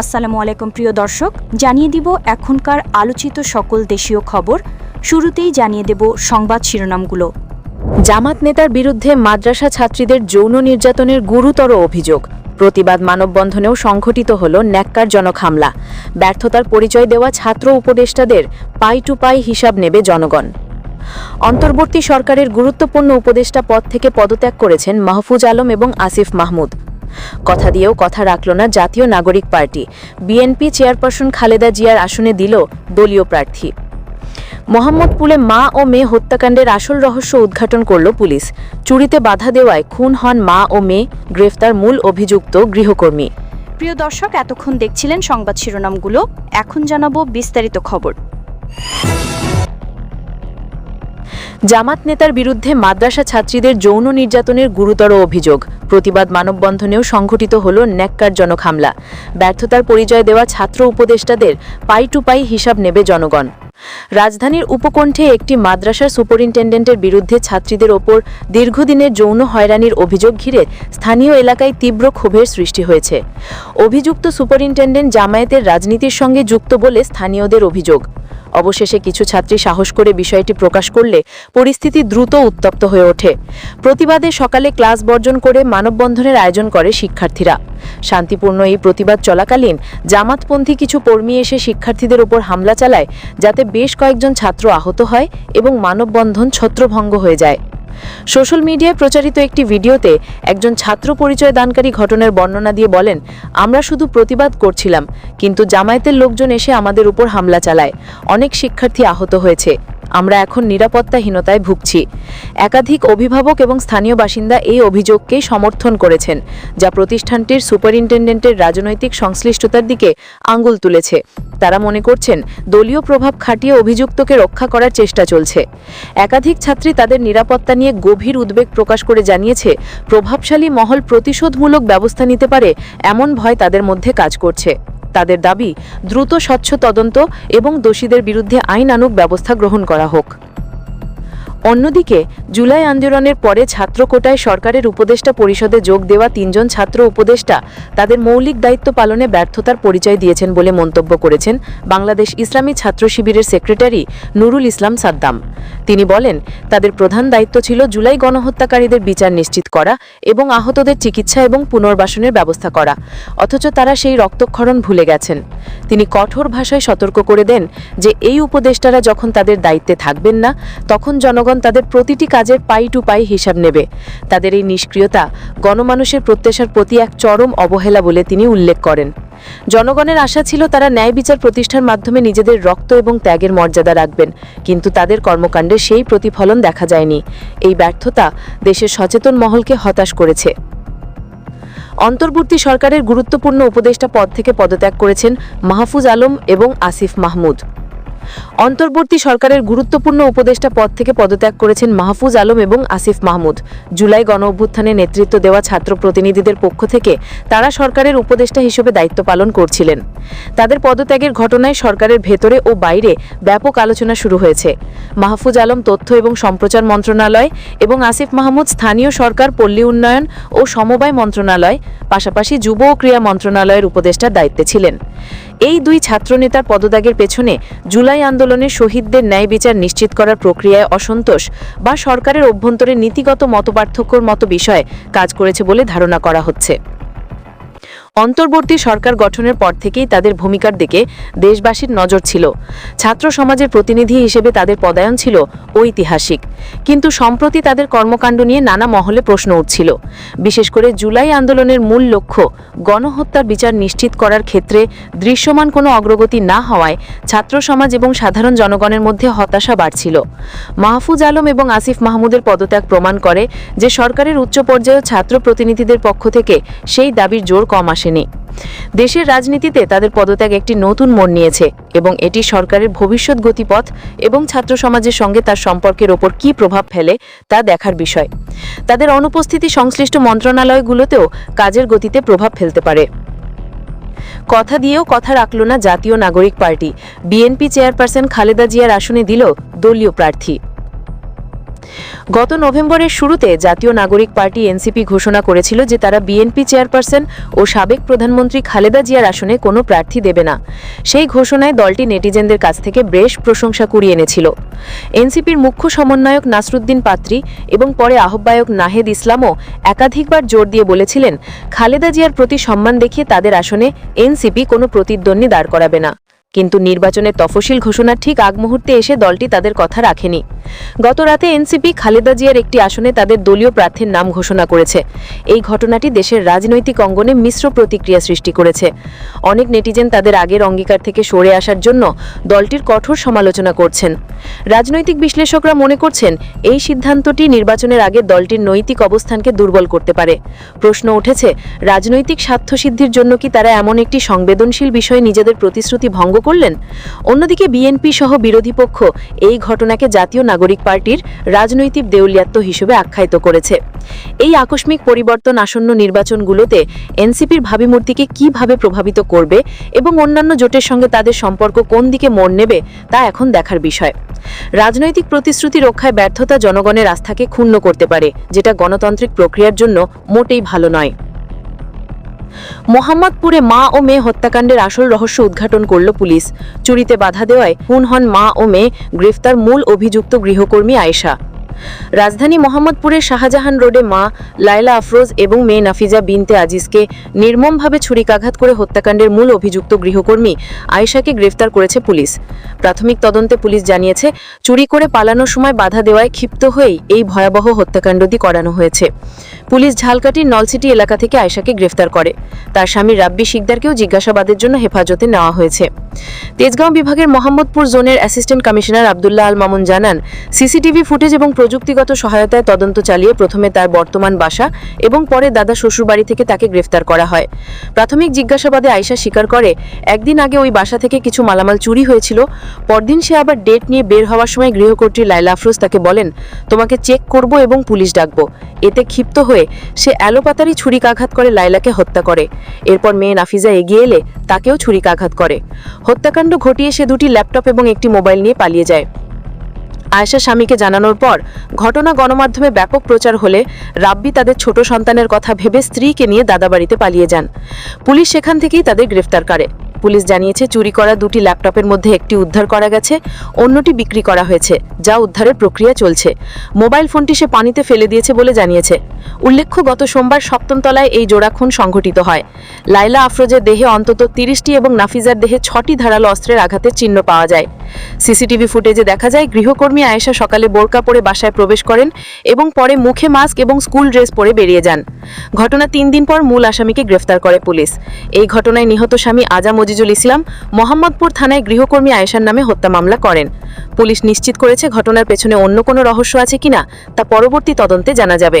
আসসালামু আলাইকুম প্রিয় দর্শক, জানিয়ে দিব এখনকার আলোচিত সকল দেশীয় খবর। শুরুতেই জানিয়ে দেব সংবাদ শিরোনামগুলো। জামাত নেতার বিরুদ্ধে মাদ্রাসা ছাত্রীদের যৌন নির্যাতনের গুরুতর অভিযোগ। প্রতিবাদ মানববন্ধনেও সংঘটিত হল ন্যাক্কারজনক হামলা। ব্যর্থতার পরিচয় দেওয়া ছাত্র উপদেষ্টাদের পাই টু পাই হিসাব নেবে জনগণ। অন্তর্বর্তী সরকারের গুরুত্বপূর্ণ উপদেষ্টা পদ থেকে পদত্যাগ করেছেন মাহফুজ আলম এবং আসিফ মাহমুদ। কথা দিয়েও কথা রাখল না জাতীয় নাগরিক পার্টি। বিএনপি চেয়ারপারসন খালেদা জিয়ার আসনে দিল দলীয় প্রার্থী। মোহাম্মদপুরে মা ও মেয়ে হত্যাকাণ্ডের আসল রহস্য উদ্ঘাটন করল পুলিশ। চুরিতে বাধা দেওয়ায় খুন হন মা ও মেয়ে, গ্রেফতার মূল অভিযুক্ত গৃহকর্মী। প্রিয় দর্শক, এতক্ষণ দেখছিলেন সংবাদ শিরোনামগুলো। এখন জানাব বিস্তারিত খবর। জামাত নেতার বিরুদ্ধে মাদ্রাসা ছাত্রীদের যৌন নির্যাতনের গুরুতর অভিযোগ। প্রতিবাদ মানববন্ধনেও সংঘটিত হল ন্যাক্কারজনক হামলা। ব্যর্থতার পরিচয় দেওয়া ছাত্র উপদেষ্টাদের পাই টু পাই হিসাব নেবে জনগণ। রাজধানীর উপকণ্ঠে একটি মাদ্রাসার সুপারিনটেন্ডেন্টের বিরুদ্ধে ছাত্রীদের ওপর দীর্ঘদিনের যৌন হয়রানির অভিযোগ ঘিরে স্থানীয় এলাকায় তীব্র ক্ষোভের সৃষ্টি হয়েছে। অভিযুক্ত সুপারিনটেন্ডেন্ট জামায়াতের রাজনীতির সঙ্গে যুক্ত বলে স্থানীয়দের অভিযোগ। অবশেষে কিছু ছাত্রী সাহস করে বিষয়টি প্রকাশ করলে পরিস্থিতি দ্রুত উত্তপ্ত হয়ে ওঠে। প্রতিবাদে সকালে ক্লাস বর্জন করে মানববন্ধনের আয়োজন করে শিক্ষার্থীরা। শান্তিপূর্ণ এই প্রতিবাদ চলাকালীন জামাতপন্থী কিছু কর্মী এসে শিক্ষার্থীদের উপর হামলা চালায়, যাতে বেশ কয়েকজন ছাত্র আহত হয় এবং মানববন্ধন ছত্রভঙ্গ হয়ে যায়। সোশ্যাল মিডিয়ায় প্রচারিত একটি ভিডিওতে একজন ছাত্র পরিচয় দানকারী ঘটনার বর্ণনা দিয়ে বলেন, আমরা শুধু প্রতিবাদ করছিলাম, কিন্তু জামায়াতের লোকজন এসে আমাদের উপর হামলা চালায়। অনেক শিক্ষার্থী আহত হয়েছে। আমরা এখন নিরাপত্তাহীনতায় ভুগছি। একাধিক অভিভাবক এবং স্থানীয় বাসিন্দা এই অভিযোগকেই সমর্থন করেছেন, যা প্রতিষ্ঠানটির সুপারিনটেন্ডেন্টের রাজনৈতিক সংশ্লিষ্টতার দিকে আঙ্গুল তুলেছে। তারা মনে করছেন, দলীয় প্রভাব খাটিয়ে অভিযুক্তকে রক্ষা করার চেষ্টা চলছে। একাধিক ছাত্রী তাদের নিরাপত্তা নিয়ে গভীর উদ্বেগ প্রকাশ করে জানিয়েছে, প্রভাবশালী মহল প্রতিশোধমূলক ব্যবস্থা নিতে পারে এমন ভয় তাদের মধ্যে কাজ করছে। তাদের দাবি দ্রুত স্বচ্ছ তদন্ত এবং দোষীদের বিরুদ্ধে আইনানুক ব্যবস্থা গ্রহণ করা হোক। অন্যদিকে, জুলাই আন্দোলনের পরে ছাত্র কোটায় সরকারের উপদেষ্টা পরিষদে যোগ দেওয়া তিনজন ছাত্র উপদেষ্টা তাদের মৌলিক দায়িত্ব পালনে ব্যর্থতার পরিচয় দিয়েছেন বলে মন্তব্য করেছেন বাংলাদেশ ইসলামী ছাত্র শিবিরের সেক্রেটারি নুরুল ইসলাম সাদ্দাম। তিনি বলেন, তাদের প্রধান দায়িত্ব ছিল জুলাই গণহত্যাকারীদের বিচার নিশ্চিত করা এবং আহতদের চিকিৎসা এবং পুনর্বাসনের ব্যবস্থা করা, অথচ তারা সেই রক্তক্ষরণ ভুলে গেছেন। তিনি কঠোর ভাষায় সতর্ক করে দেন যে, এই উপদেষ্টারা যখন তাদের দায়িত্বে থাকবেন না, তখন জনগণ তাদের প্রতিটি কাজের পাই টু পাই হিসাব নেবে। তাদের এই নিষ্ক্রিয়তা গণমানুষের প্রত্যাশার প্রতি এক চরম অবহেলা বলে তিনি উল্লেখ করেন। জনগণের আশা ছিল তারা ন্যায় বিচার প্রতিষ্ঠার মাধ্যমে নিজেদের রক্ত এবং ত্যাগের মর্যাদা রাখবেন, কিন্তু তাদের কর্মকাণ্ডে সেই প্রতিফলন দেখা যায়নি। এই ব্যর্থতা দেশের সচেতন মহলকে হতাশ করেছে। অন্তর্বর্তী সরকারের গুরুত্বপূর্ণ উপদেষ্টা পদ থেকে পদত্যাগ করেছেন মাহফুজ আলম এবং আসিফ মাহমুদ। অন্তর্বর্তী সরকারের গুরুত্বপূর্ণ উপদেষ্টা পদ থেকে পদত্যাগ করেছেন মাহফুজ আলম এবং আসিফ মাহমুদ। জুলাই গণ অভ্যুত্থানে নেতৃত্ব দেওয়া ছাত্র প্রতিনিধিদের পক্ষ থেকে তারা সরকারের উপদেষ্টা হিসেবে দায়িত্ব পালন করছিলেন। তাদের পদত্যাগের ঘটনায় সরকারের ভেতরে ও বাইরে ব্যাপক আলোচনা শুরু হয়েছে। মাহফুজ আলম তথ্য এবং সম্প্রচার মন্ত্রণালয় এবং আসিফ মাহমুদ স্থানীয় সরকার, পল্লী উন্নয়ন ও সমবায় মন্ত্রণালয়, পাশাপাশি যুব ও ক্রীড়া মন্ত্রণালয়ের উপদেষ্টার দায়িত্বে ছিলেন। এই দুই ছাত্রনেতার পদত্যাগের পেছনে জুলাই আন্দোলনে শহীদদের ন্যায় বিচার নিশ্চিত করার প্রক্রিয়ায় অসন্তোষ বা সরকারের অভ্যন্তরে নীতিগত মতপার্থক্যর মতো বিষয়ে কাজ করেছে বলে ধারণা করা হচ্ছে। অন্তর্বর্তী সরকার গঠনের পর থেকেই তাদের ভূমিকার দিকে দেশবাসীর নজর ছিল। ছাত্র সমাজের প্রতিনিধি হিসেবে তাদের পদায়ন ছিল ঐতিহাসিক। কিন্তু সম্প্রতি তাদের কর্মকাণ্ড নিয়ে নানা মহলে প্রশ্ন উঠছিল। বিশেষ করে জুলাই আন্দোলনের মূল লক্ষ্য গণহত্যার বিচার নিশ্চিত করার ক্ষেত্রে দৃশ্যমান কোনো অগ্রগতি না হওয়ায় ছাত্র সমাজ এবং সাধারণ জনগণের মধ্যে হতাশা বাড়ছিল। মাহফুজ আলম এবং আসিফ মাহমুদের পদত্যাগ প্রমাণ করে যে সরকারের উচ্চ পর্যায়ে ছাত্র প্রতিনিধিদের পক্ষ থেকে সেই দাবির জোর কম আসেনি। দেশের রাজনীতিতে তাদের পদত্যাগ একটি নতুন মোড় নিয়েছে এবং এটি সরকারের ভবিষ্যৎ গতিপথ এবং ছাত্র সমাজের সঙ্গে তার সম্পর্কের ওপর কি প্রভাব ফেলে তা দেখার বিষয়। তাদের অনুপস্থিতি সংশ্লিষ্ট মন্ত্রণালয়গুলোতেও কাজের গতিতে প্রভাব ফেলতে পারে। কথা দিয়েও কথা রাখল না জাতীয় নাগরিক পার্টি। বিএনপি চেয়ারপারসন খালেদা জিয়ার আসনে দিল দলীয় প্রার্থী। গত নভেম্বরের শুরুতে জাতীয় নাগরিক পার্টি এনসিপি ঘোষণা করেছিল যে তারা বিএনপি চেয়ারপারসন ও সাবেক প্রধানমন্ত্রী খালেদা জিয়ার আসনে কোনো প্রার্থী দেবে না। সেই ঘোষণায় দলটি নেটিজেনদের কাছ থেকে বেশ প্রশংসা কুড়িয়ে এনেছিল। এনসিপির মুখ্য সমন্বয়ক নাসরুদ্দিন পাত্রী এবং পরে আহ্বায়ক নাহেদ ইসলামও একাধিকবার জোর দিয়ে বলেছিলেন, খালেদা জিয়ার প্রতি সম্মান দেখিয়ে তাদের আসনে এনসিপি কোনো প্রতিদ্বন্দ্বী দাঁড় করাবে না। কিন্তু নির্বাচনের তফসিল ঘোষণার ঠিক আগ মুহূর্তে এসে দলটি তাদের কথা রাখেনি। গত রাতে এনসিপি খালেদা জিয়ার একটি আসনে তাদের দলীয় প্রার্থীর নাম ঘোষণা করেছে। এই ঘটনাটি দেশের রাজনৈতিক অঙ্গনে মিশ্র প্রতিক্রিয়া সৃষ্টি করেছে। অনেক নেটিজেন তাদের আগের অঙ্গীকার থেকে সরে আসার জন্য দলটির কঠোর সমালোচনা করছেন। রাজনৈতিক বিশ্লেষকরা মনে করছেন, এই সিদ্ধান্তটি নির্বাচনের আগে দলটির নৈতিক অবস্থানকে দুর্বল করতে পারে। প্রশ্ন উঠেছে, রাজনৈতিক স্বার্থসিদ্ধির জন্য কি তারা এমন একটি সংবেদনশীল বিষয়ে নিজেদের প্রতিশ্রুতি ভঙ্গ করলেন। অন্যদিকে বিএনপি সহ বিরোধী পক্ষ এই ঘটনাকে জাতীয় নাগরিক পার্টির রাজনৈতিক দেউলিয়াত্ব হিসেবে আখ্যায়িত করেছে। এই আকস্মিক পরিবর্তন আসন্ন নির্বাচনগুলোতে এনসিপির ভাবিমূর্তিকে কীভাবে প্রভাবিত করবে এবং অন্যান্য জোটের সঙ্গে তাদের সম্পর্ক কোন দিকে মোড় নেবে তা এখন দেখার বিষয়। রাজনৈতিক প্রতিশ্রুতি রক্ষায় ব্যর্থতা জনগণের আস্থাকে ক্ষুণ্ণ করতে পারে, যেটা গণতান্ত্রিক প্রক্রিয়ার জন্য মোটেই ভালো নয়। মোহাম্মদপুরে মা ও মেয়ে হত্যাকাণ্ডের আসল রহস্য উদ্ঘাটন করল পুলিশ। চুরিতে বাধা দেওয়ায় খুন হন মা ও মেয়ে, গ্রেফতার মূল অভিযুক্ত গৃহকর্মী আয়েশা। রাজধানী মোহাম্মদপুরের শাহজাহান রোডে মা লায়লা আফরোজ এবং মেয়ে নাফিজা বিনতে আজিজকে নির্মমভাবে ছুরিকাঘাত করে হত্যাকাণ্ডের মূল অভিযুক্ত গৃহকর্মী আয়েশাকে গ্রেফতার করেছে পুলিশ। প্রাথমিক তদন্তে পুলিশ জানিয়েছে, চুরি করে পালানোর সময় বাধা দেওয়ায় ক্ষিপ্ত হয়েই এই ভয়াবহ হত্যাকাণ্ডটি করানো হয়েছে। পুলিশ ঝালকাঠির নলসিটি এলাকা থেকে আয়েশাকে গ্রেফতার করে। তার স্বামী রাব্বি শিকদারকেও জিজ্ঞাসাবাদের জন্য হেফাজতে নেওয়া হয়েছে। তেজগাঁও বিভাগের মোহাম্মদপুর জোনের অ্যাসিস্ট্যান্ট কমিশনার আবদুল্লাহ আল মামুন জানান, সিসিটিভি ফুটেজ এবং প্রযুক্তিগত সহায়তায় তদন্ত চালিয়ে প্রথমে তার বর্তমান বাসা এবং পরে দাদা শ্বশুরবাড়ি থেকে তাকে গ্রেফতার করা হয়। প্রাথমিক জিজ্ঞাসাবাদে আয়েশা স্বীকার করে, একদিন আগে ওই বাসা থেকে কিছু মালামাল চুরি হয়েছিল, পরদিন সে আবার ডেট নিয়ে বের হওয়ার সময় গৃহকর্ত্রী লাইলা আফরোজ তাকে বলেন, তোমাকে চেক করব এবং পুলিশ ডাকব। এতে ক্ষিপ্ত হয়ে সে অ্যালোপাতারি ছুরিকাঘাত করে লাইলাকে হত্যা করে। এরপর মেয়ে নাফিজা এগিয়ে এলে তাকেও ছুরিকাঘাত করে। হত্যাকাণ্ড ঘটিয়ে সে দুটি ল্যাপটপ এবং একটি মোবাইল নিয়ে পালিয়ে যায়। আয়েশা স্বামীকে জানানোর পর ঘটনা গণমাধ্যমে ব্যাপক প্রচার হলে রাব্বি তাদের ছোট সন্তানের কথা ভেবে স্ত্রীকে নিয়ে দাদাবাড়িতে পালিয়ে যান। পুলিশ সেখান থেকেই তাদের গ্রেফতার করে। পুলিশ জানিয়েছে চুরি করা দুটি ল্যাপটপের মধ্যে একটি উদ্ধার করা গেছে, অন্যটি বিক্রি করা হয়েছে, যা উদ্ধারের প্রক্রিয়া চলছে। মোবাইল ফোনটি সে পানিতে ফেলে দিয়েছে বলে জানিয়েছে। উল্লেখ্য, গত সোমবার সপ্তম তলায় এই জোড়া খুন সংঘটিত হয়। লাইলা আফরোজের দেহে অন্তত তিরিশটি এবং নাফিজার দেহে ছটি ধারালো অস্ত্রের আঘাতের চিহ্ন পাওয়া যায়। সিসিটিভি ফুটেজে দেখা যায়, গৃহকর্মী আয়েশা সকালে বোরকা পরে বাসায় প্রবেশ করেন এবং পরে মুখে মাস্ক এবং স্কুল ড্রেস পরে বেরিয়ে যান। ঘটনা তিন দিন পর মূল আসামিকে গ্রেফতার করে পুলিশ। এই ঘটনায় নিহত স্বামী আজা মজিজুল ইসলাম মোহাম্মদপুর থানায় গৃহকর্মী আয়েশার নামে হত্যা মামলা করেন। পুলিশ নিশ্চিত করেছে ঘটনার পেছনে অন্য কোনো রহস্য আছে কিনা, তা পরবর্তী তদন্তে জানা যাবে।